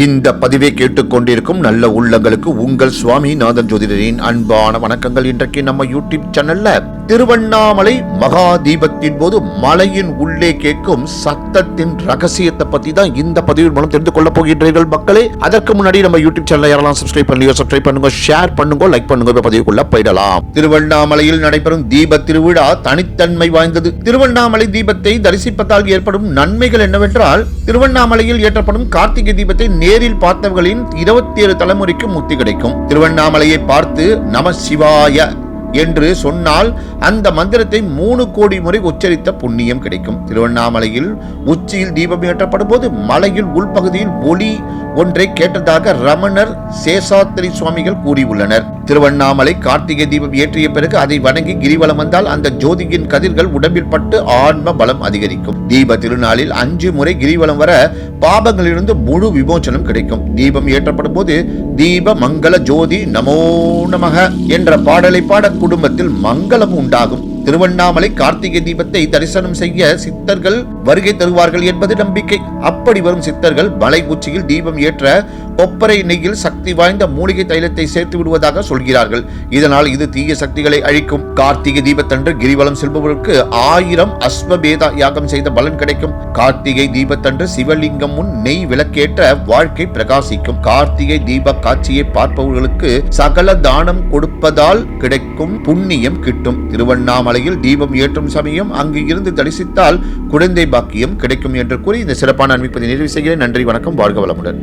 இந்த பதிவை கேட்டுக்கொண்டிருக்கும் நல்ல உள்ளங்களுக்கு உங்கள் சுவாமிநாதன் ஜோதிடரின் அன்பான வணக்கங்கள் இன்றைக்கு நம்ம யூடியூப் சேனல்ல. திருவண்ணாமலை மகா தீபத்தின் போது மலையின் உள்ளே கேட்கும் சத்தத்தின் ரகசியத்தை பத்தி தான் இந்த பதிவின் மூலம் தெரிந்து கொள்ள போகின்றீர்கள் மக்களே. அதற்கு முன்னாடி நம்ம யூடியூப் சேனல் யாரெல்லாம் சப்ஸ்கிரைப் பண்ணலையோ சப்ஸ்கிரைப் பண்ணுங்க ஷேர் பண்ணுங்க லைக் பண்ணுங்க பதிவுக்குள்ள போயிடலாம். திருவண்ணாமலையில் நடைபெறும் தீப திருவிழா தனித்தன்மை வாய்ந்தது. திருவண்ணாமலை தீபத்தை தரிசிப்பதால் ஏற்படும் நன்மைகள் என்னவென்றால் திருவண்ணாமலையில் ஏற்றப்படும் கார்த்திகை தீபத்தை நேரில் பார்த்தவர்களின் இருபத்தி ஏழு தலைமுறைக்கு முத்தி கிடைக்கும். திருவண்ணாமலையை பார்த்து நம சிவாய என்று சொன்னால் அந்த மந்திரத்தை மூணு கோடி முறை உச்சரித்த புண்ணியம் கிடைக்கும். திருவண்ணாமலையில் உச்சியில் தீபம் ஏற்றப்படும் போது மலையில் உள்பகுதியில் ஒளி ஒன்றை கேட்டதாக ரமணர் சேஷாத்திரி சுவாமிகள் கூறியுள்ளனர். திருவண்ணாமலை கார்த்திகை தீபம் ஏற்றிய பிறகு அதை வணங்கி கிரிவலம் வந்தால் அந்த ஜோதியின் கதிர்கள் உடம்பில் பட்டு ஆன்ம பலம் அதிகரிக்கும். தீப திருநாளில் அஞ்சு முறை கிரிவலம் வர பாபங்களிலிருந்து முழு விமோச்சனம் கிடைக்கும். தீபம் ஏற்றப்படும் போது தீப மங்கள ஜோதி நமோ நமக என்ற பாடலை பாட குடும்பத்தில் மங்களம் உண்டாகும். திருவண்ணாமலை கார்த்திகை தீபத்தை தரிசனம் செய்ய சித்தர்கள் வருகை தருவார்கள் என்பது நம்பிக்கை. அப்படி வரும் சித்தர்கள் மலை உச்சியில் தீபம் ஏற்ற கொப்பரை நெய்யில் சக்தி வாய்ந்த மூலிகை தைலத்தை சேர்த்து விடுவதாக சொல்கிறார்கள். இதனால் இது தீய சக்திகளை அழிக்கும். கார்த்திகை தீபத்தன்று கிரிவலம் செல்பவர்களுக்கு ஆயிரம் அஸ்வபேதா யாகம் செய்த பலன் கிடைக்கும். கார்த்திகை தீபத்தன்று சிவலிங்கம் முன் நெய் விளக்கேற்ற வாழ்க்கை பிரகாசிக்கும். கார்த்திகை தீப காட்சியை பார்ப்பவர்களுக்கு சகல தானம் கொடுப்பதால் கிடைக்கும் புண்ணியம் கிட்டும். திருவண்ணாமலையில் தீபம் ஏற்றும் சமயம் அங்கு இருந்து தரிசித்தால் குழந்தை பாக்கியம் கிடைக்கும் என்று கூறி இந்த சிறப்பான அமைப்பதை நிறைவு செய்கிறேன். நன்றி வணக்கம் வாழ்க வளமுடன்.